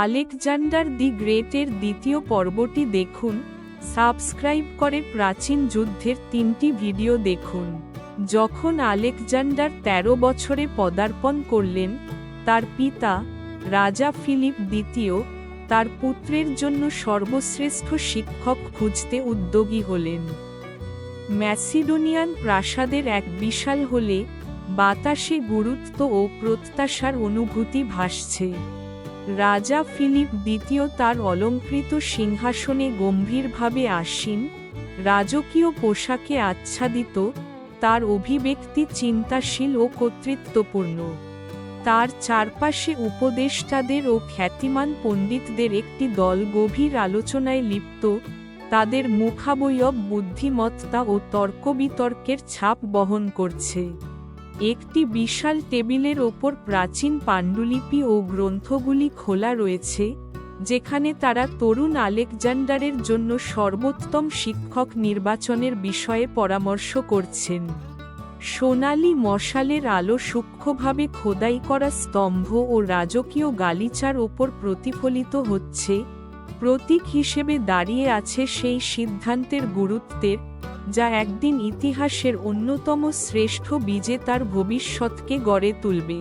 Alexander the গ্রেটের দ্বিতীয় পর্বটি দেখুন, সাবস্ক্রাইব করে প্রাচীন যুদ্ধের তিনটি ভিডিও দেখুন। যখন আলেকজান্ডার ১৩ বছরে পদার্পণ করলেন, তার পিতা, রাজা ফিলিপ দ্বিতীয়, তার পুত্রের জন্য সর্বশ্রেষ্ঠ শিক্ষক খুঁজতে উদ্যোগী হলেন। ম্যাসিডোনিয়ান প্রাসাদের এক বিশাল হলে বাতাসে গুরুত্ব ও প্রত্যাশার অনুভূতি ভাসছে। রাজা ফিলিপ দ্বিতীয় তার অলঙ্কৃত সিংহাসনে গম্ভীরভাবে আসীন, রাজকীয় পোশাকে আচ্ছাদিত, তার অভিব্যক্তি চিন্তাশীল ও কর্তৃত্বপূর্ণ। তার চারপাশে উপদেষ্টাদের ও খ্যাতিমান পণ্ডিতদের একটি দল গভীর আলোচনায় লিপ্ত, তাদের মুখাবয়ব, বুদ্ধিমত্তা ও তর্কবিতর্কের ছাপ বহন করছে। একটি বিশাল টেবিলের ওপর প্রাচীন পাণ্ডুলিপি ও গ্রন্থগুলি খোলা রয়েছে, যেখানে তারা তরুণ আলেকজান্ডারের জন্য সর্বোত্তম শিক্ষক নির্বাচনের বিষয়ে পরামর্শ করছেন। সোনালি মশালের আলো সূক্ষ্মভাবে খোদাই করা স্তম্ভ ও রাজকীয় গালিচার ওপর প্রতিফলিত হচ্ছে, প্রতীক হিসেবে দাঁড়িয়ে আছে সেই সিদ্ধান্তের গুরুত্বের যা একদিন ইতিহাসের অন্যতম শ্রেষ্ঠ বিজেতার ভবিষ্যৎকে গড়ে তুলবে।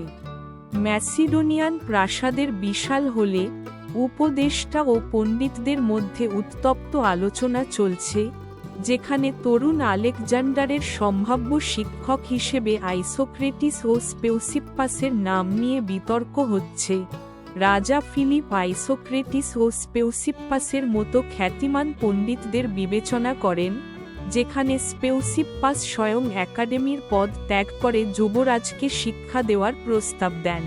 ম্যাসিডোনিয়ান প্রাসাদের বিশাল হলে উপদেষ্টা ও পণ্ডিতদের মধ্যে উত্তপ্ত আলোচনা চলছে, যেখানে তরুণ আলেকজান্ডারের সম্ভাব্য শিক্ষক হিসেবে আইসোক্রেটিস ও স্পেউসিপ্পাসের নাম নিয়ে বিতর্ক হচ্ছে। রাজা ফিলিপ আইসোক্রেটিস ও স্পেউসিপ্পাসের মতো খ্যাতিমান পণ্ডিতদের বিবেচনা করেন যেখানে স্পেউসিপ্পাস স্বয়ং একাডেমির পদ ত্যাগ করে যুবরাজকে শিক্ষা দেওয়ার প্রস্তাব দেন।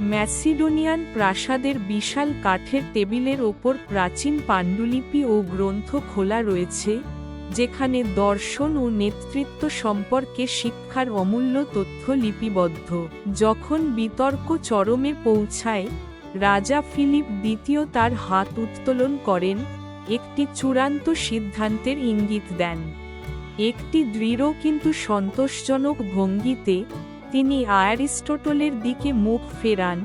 ম্যাসিডোনিয়ান প্রাসাদের বিশাল কাঠের টেবিলের ওপর প্রাচীন পাণ্ডুলিপি ও গ্রন্থ খোলা রয়েছে, যেখানে দর্শন ও নেতৃত্ব সম্পর্কে শিক্ষার অমূল্য তথ্য লিপিবদ্ধ। যখন বিতর্ক চরমে পৌঁছায়, রাজা ফিলিপ দ্বিতীয় তার হাত উত্তোলন করেন একটি চূড়ান্ত সিদ্ধান্তের ইঙ্গিত দেন। একটি দৃঢ় কিন্তু সন্তোষজনক ভঙ্গিতে তিনি আয়ারিস্টোটলের দিকে মুখ ফেরান,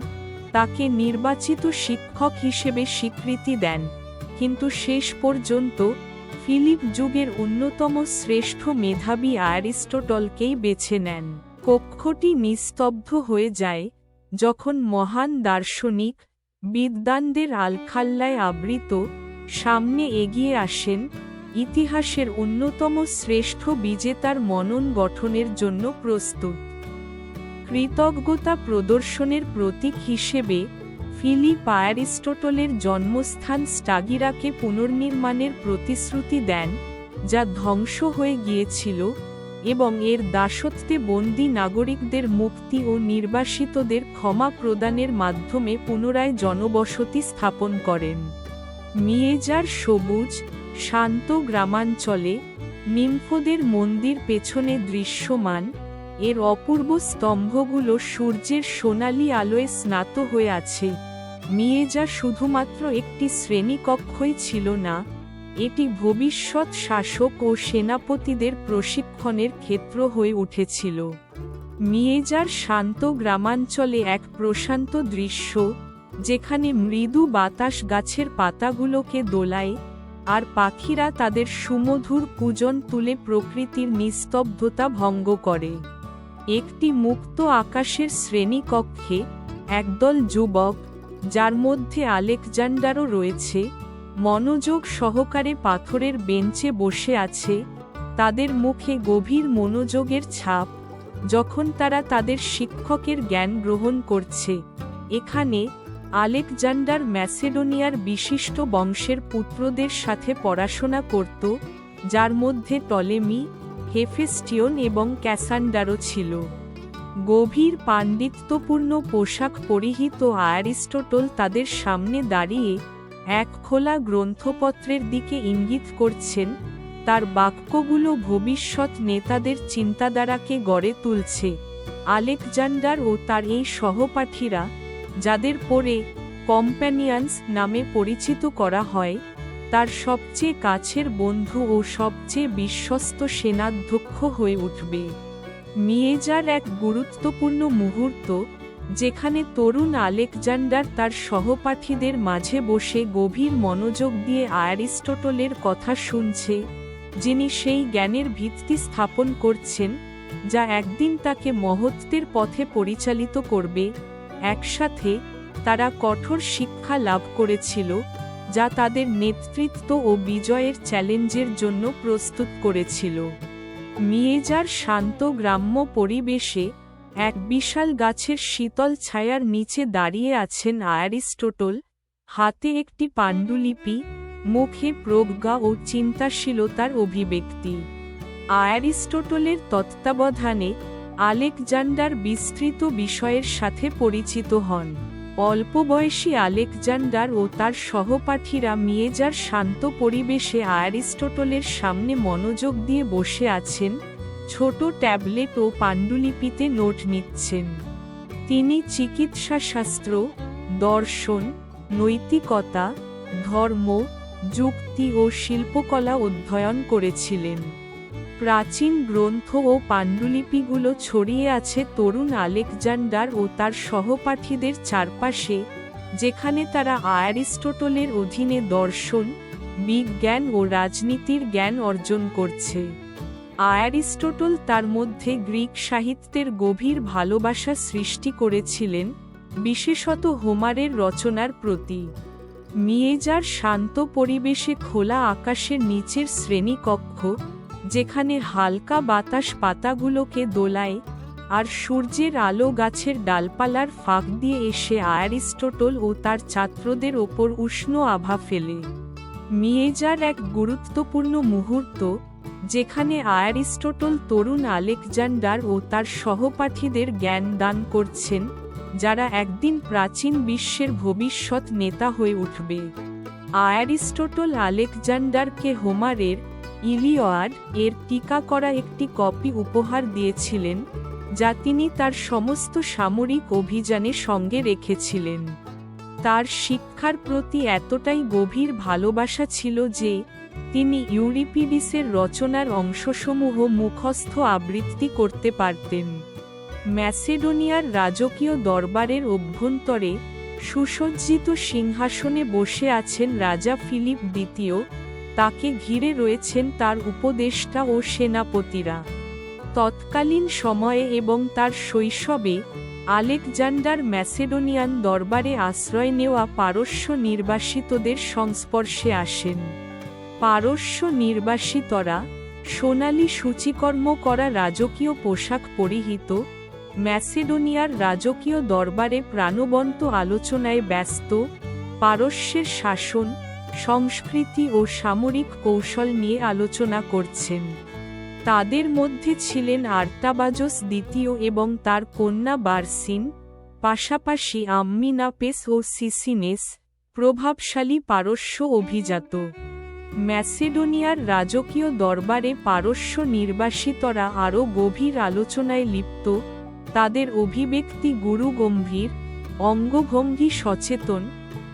তাকে নির্বাচিত শিক্ষক হিসেবে স্বীকৃতি দেন। কিন্তু শেষ পর্যন্ত ফিলিপ যুগের অন্যতম শ্রেষ্ঠ মেধাবী আয়ারিস্টোটলকেই বেছে নেন। কক্ষটি নিস্তব্ধ হয়ে যায় যখন মহান দার্শনিক বিদ্বানদের আলখাল্লায় আবৃত সামনে এগিয়ে আসেন, ইতিহাসের অন্যতম শ্রেষ্ঠ বিজেতার মনন গঠনের জন্য প্রস্তুত। কৃতজ্ঞতা প্রদর্শনের প্রতীক হিসেবে, ফিলিপ অ্যারিস্টোটলের জন্মস্থান স্টাগিরাকে পুনর্নির্মাণের প্রতিশ্রুতি দেন, যা ধ্বংস হয়ে গিয়েছিল এবং এর দাসত্বে বন্দী নাগরিকদের মুক্তি ও নির্বাসিতদের ক্ষমা প্রদানের মাধ্যমে পুনরায় জনবসতি স্থাপন করেন। মিয়েজার সবুজ, শান্ত গ্রামাঞ্চলে নিম্ফোদের মন্দির পেছনে দৃশ্যমান, এর অপূর্ব স্তম্ভগুলো সূর্যের সোনালি আলোয় স্নাত হয়ে আছে। মিয়েজা শুধুমাত্র একটি শ্রেণীকক্ষই ছিল না, এটি ভবিষ্যৎ শাসক ও সেনাপতিদের প্রশিক্ষণের ক্ষেত্র হয়ে উঠেছিল। মিয়েজার শান্ত গ্রামাঞ্চলে এক প্রশান্ত দৃশ্য যেখানে মৃদু বাতাস গাছের পাতাগুলোকে দোলায়, আর পাখিরা তাদের সুমধুর পূজন তুলে প্রকৃতির নিস্তব্ধতা ভঙ্গ করে। একটি মুক্ত আকাশের শ্রেণীকক্ষে একদল যুবক, যার মধ্যে আলেকজান্ডারও রয়েছে, মনোযোগ সহকারে পাথরের বেঞ্চে বসে আছে, তাদের মুখে গভীর মনোযোগের ছাপ, যখন তারা তাদের শিক্ষকের জ্ঞান গ্রহণ করছে। এখানে আলেকজান্ডার ম্যাসেডোনিয়ার বিশিষ্ট বংশের পুত্রদের সাথে পড়াশোনা করত, যার মধ্যে টলেমি, হেফেস্টিয়ন এবং ক্যাসান্ডারও ছিল। গভীর পাণ্ডিত্যপূর্ণ পোশাক পরিহিত আয়ারিস্টোটল তাদের সামনে দাঁড়িয়ে এক খোলা গ্রন্থপত্রের দিকে ইঙ্গিত করছেন, তার বাক্যগুলো ভবিষ্যৎ নেতাদের চিন্তাধারাকে গড়ে তুলছে। আলেকজান্ডার ও তার এই সহপাঠীরা যাদের পরে কম্প্যানিয়ান্স নামে পরিচিত করা হয়, তার সবচেয়ে কাছের বন্ধু ও সবচেয়ে বিশ্বস্ত সেনাধ্যক্ষ হয়ে উঠবে। মিয়েজার এক গুরুত্বপূর্ণ মুহূর্ত, যেখানে তরুণ আলেকজান্ডার তার সহপাঠীদের মাঝে বসে গভীর মনোযোগ দিয়ে অ্যারিস্টটলের কথা শুনছে, যিনি সেই জ্ঞানের ভিত্তি স্থাপন করছেন, যা একদিন তাকে মহত্বের পথে পরিচালিত করবে। একসাথে তারা কঠোর শিক্ষা লাভ করেছিল, যা তাদের নেতৃত্ব ও বিজয়ের চ্যালেঞ্জের জন্য প্রস্তুত করেছিল। মিয়েজার শান্ত গ্রাম্য পরিবেশে এক বিশাল গাছের শীতল ছায়ার নিচে দাঁড়িয়ে আছেন অ্যারিস্টোটল, হাতে একটি পাণ্ডুলিপি, মুখে প্রজ্ঞা ও চিন্তাশীলতার অভিব্যক্তি। অ্যারিস্টোটলের তত্ত্বাবধানে আলেকজান্ডার বিস্তৃত বিষয়ের সাথে পরিচিত হন। অল্প বয়সী আলেকজান্ডার ও তার সহপাঠীরা মিয়েজার শান্ত পরিবেশে অ্যারিস্টোটলের সামনে মনোযোগ দিয়ে বসে আছেন, ছোট ট্যাবলেট ও পাণ্ডুলিপিতে নোট নিচ্ছেন। তিনি চিকিৎসাশাস্ত্র, দর্শন, নৈতিকতা, ধর্ম, যুক্তি ও শিল্পকলা অধ্যয়ন করেছিলেন। প্রাচীন গ্রন্থ ও পাণ্ডুলিপিগুলো ছড়িয়ে আছে তরুণ আলেকজান্ডার ও তার সহপাঠীদের চারপাশে, যেখানে তারা অ্যারিস্টোটলের অধীনে দর্শন, বিজ্ঞান ও রাজনীতির জ্ঞান অর্জন করছে। অ্যারিস্টোটল তার মধ্যে গ্রিক সাহিত্যের গভীর ভালোবাসা সৃষ্টি করেছিলেন, বিশেষত হোমারের রচনার প্রতি। মিয়েজার শান্ত পরিবেশে খোলা আকাশের নিচের শ্রেণীকক্ষ যেখানে হালকা বাতাস পাতাগুলোকে দোলায়, আর সূর্যের আলো গাছের ডালপালার ফাঁক দিয়ে এসে অ্যারিস্টোটল ও তার ছাত্রদের ওপর উষ্ণ আভা ফেলে। মিয়েজার এক গুরুত্বপূর্ণ মুহূর্ত, যেখানে অ্যারিস্টোটল তরুণ আলেকজান্ডার ও তার সহপাঠীদের জ্ঞান দান করছেন, যারা একদিন প্রাচীন বিশ্বের ভবিষ্যৎ নেতা হয়ে উঠবে। অ্যারিস্টোটল আলেকজান্ডারকে হোমারের ইলিওয়াড এর টিকা করা একটি কপি উপহার দিয়েছিলেন, যা তিনি তার সমস্ত সামরিক অভিযানে সঙ্গে রেখেছিলেন। তার শিক্ষার প্রতি এতটাই গভীর ভালোবাসা ছিল যে, তিনি ইউরিপিডিসের রচনার অংশসমূহ মুখস্থ আবৃত্তি করতে পারতেন। ম্যাসেডোনিয়ার রাজকীয় দরবারের অভ্যন্তরে সুসজ্জিত সিংহাসনে বসে আছেন রাজা ফিলিপ দ্বিতীয়। তাকে ঘিরে রয়েছেন তার উপদেষ্টা ও সেনাপতিরা। তৎকালীন সময়ে এবং তার শৈশবে, আলেকজান্ডার ম্যাসেডোনিয়ান দরবারে আশ্রয় নেওয়া পারস্য নির্বাসিতদের সংস্পর্শে আসেন। পারস্য নির্বাসিতরা সোনালি সূচিকর্ম করা রাজকীয় পোশাক পরিহিত ম্যাসেডোনিয়ার রাজকীয় দরবারে প্রাণবন্ত আলোচনায় ব্যস্ত, পারস্যের শাসন, সংস্কৃতি ও সামরিক কৌশল নিয়ে আলোচনা করছেন। তাদের মধ্যে ছিলেন আর্তাবাজস দ্বিতীয় এবং তার কন্যা বার্সিন, পাশাপাশি আম্মিনাপেস ও সিসিনেস, প্রভাবশালী পারস্য অভিজাত। ম্যাসেডোনিয়ার রাজকীয় দরবারে পারস্য নির্বাসিতরা আরও গভীর আলোচনায় লিপ্ত তাদের অভিব্যক্তি গুরু গম্ভীর অঙ্গভঙ্গি সচেতন,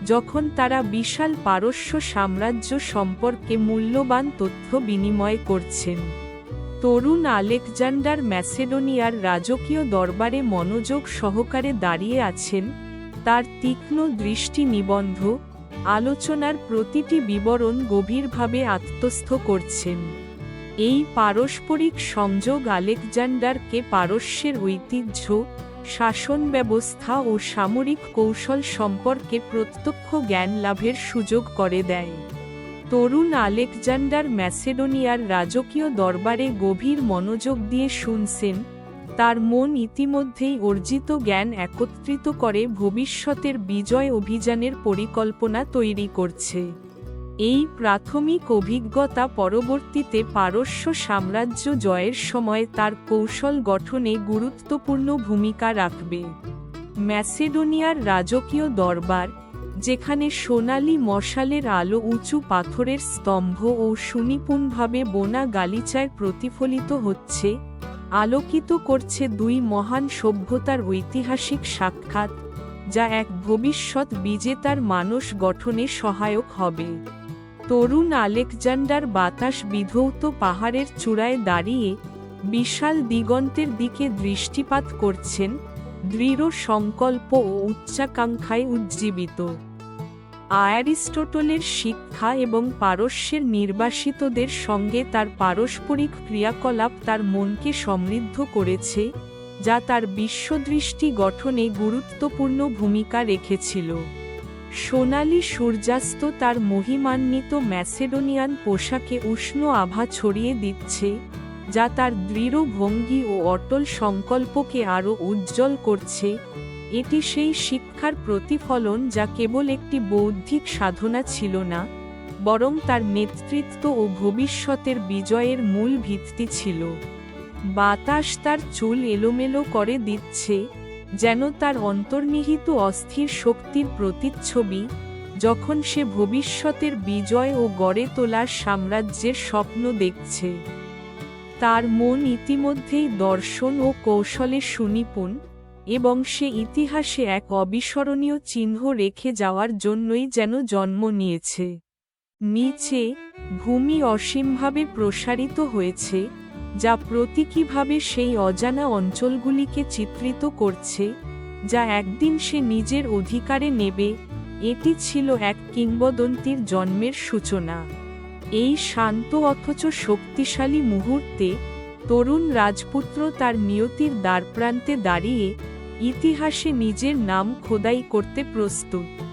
যখন তারা বিশাল পারস্য সাম্রাজ্য সম্পর্কে মূল্যবান তথ্য বিনিময় করছেন। তরুণ আলেকজান্ডার ম্যাসেডোনিয়ার রাজকীয় দরবারে মনোযোগ সহকারে দাঁড়িয়ে আছেন, তার তীক্ষ্ণ দৃষ্টি নিবন্ধ, আলোচনার প্রতিটি বিবরণ গভীরভাবে আত্মস্থ করছেন। এই পারস্পরিক সংযোগ আলেকজান্ডারকে পারস্যের ঐতিহ্য, শাসন ব্যবস্থা ও সামরিক কৌশল সম্পর্কে প্রত্যক্ষ জ্ঞান লাভের সুযোগ করে দেয়। তরুণ আলেকজান্ডার ম্যাসেডোনিয়ার রাজকীয় দরবারে গভীর মনোযোগ দিয়ে শুনছেন, তার মন ইতিমধ্যেই অর্জিত জ্ঞান একত্রিত করে ভবিষ্যতের বিজয় অভিযানের পরিকল্পনা তৈরি করছে। এই প্রাথমিক অভিজ্ঞতা পরবর্তীতে পারস্য সাম্রাজ্য জয়ের সময় তার কৌশল গঠনে গুরুত্বপূর্ণ ভূমিকা রাখবে। ম্যাসেডোনিয়ার রাজকীয় দরবার, যেখানে সোনালি মশালের আলো উঁচু পাথরের স্তম্ভ ও সুনিপুণভাবে বোনা গালিচায় প্রতিফলিত হচ্ছে, আলোকিত করছে দুই মহান সভ্যতার ঐতিহাসিক সাক্ষাৎ, যা এক ভবিষ্যৎ বিজেতার মানস গঠনে সহায়ক হবে। তরুণ আলেকজান্ডার বাতাস বিধৌত পাহাড়ের চূড়ায় দাঁড়িয়ে বিশাল দিগন্তের দিকে দৃষ্টিপাত করছেন, দৃঢ় সংকল্প ও উচ্চাকাঙ্ক্ষায় উজ্জীবিত। আয়ারিস্টোটলের শিক্ষা এবং পারস্যের নির্বাসিতদের সঙ্গে তার পারস্পরিক ক্রিয়াকলাপ তার মনকে সমৃদ্ধ করেছে, যা তার বিশ্বদৃষ্টি গঠনে গুরুত্বপূর্ণ ভূমিকা রেখেছিল। সোনালি সূর্যাস্ত তার মহিমান্বিত ম্যাসেডোনিয়ান পোশাকে উষ্ণ আভা ছড়িয়ে দিচ্ছে, যা তার দৃঢ় ভঙ্গি ও অটল সংকল্পকে আরও উজ্জ্বল করছে। এটি সেই শিক্ষার প্রতিফলন যা কেবল একটি বৌদ্ধিক সাধনা ছিল না, বরং তার নেতৃত্ব ও ভবিষ্যতের বিজয়ের মূল ভিত্তি ছিল। বাতাস তার চুল এলোমেলো করে দিচ্ছে যেন তার অন্তর্নিহিত অস্থির শক্তির প্রতিচ্ছবি, যখন সে ভবিষ্যতের বিজয় ও গড়ে তোলার সাম্রাজ্যের স্বপ্ন দেখছে। তার মন ইতিমধ্যেই দর্শন ও কৌশলে সুনিপুণ এবং সে ইতিহাসে এক অবিস্মরণীয় চিহ্ন রেখে যাওয়ার জন্যই যেন জন্ম নিয়েছে। নিচে ভূমি অসীমভাবে প্রসারিত হয়েছে। যা প্রতীকীভাবে সেই অজানা অঞ্চলগুলিকে চিত্রিত করছে, যা একদিন সে নিজের অধিকারে নেবে, এটি ছিল এক কিংবদন্তির জন্মের সূচনা। এই শান্ত অথচ শক্তিশালী মুহূর্তে তরুণ রাজপুত্র তার নিয়তির দ্বারপ্রান্তে দাঁড়িয়ে ইতিহাসে নিজের নাম খোদাই করতে প্রস্তুত।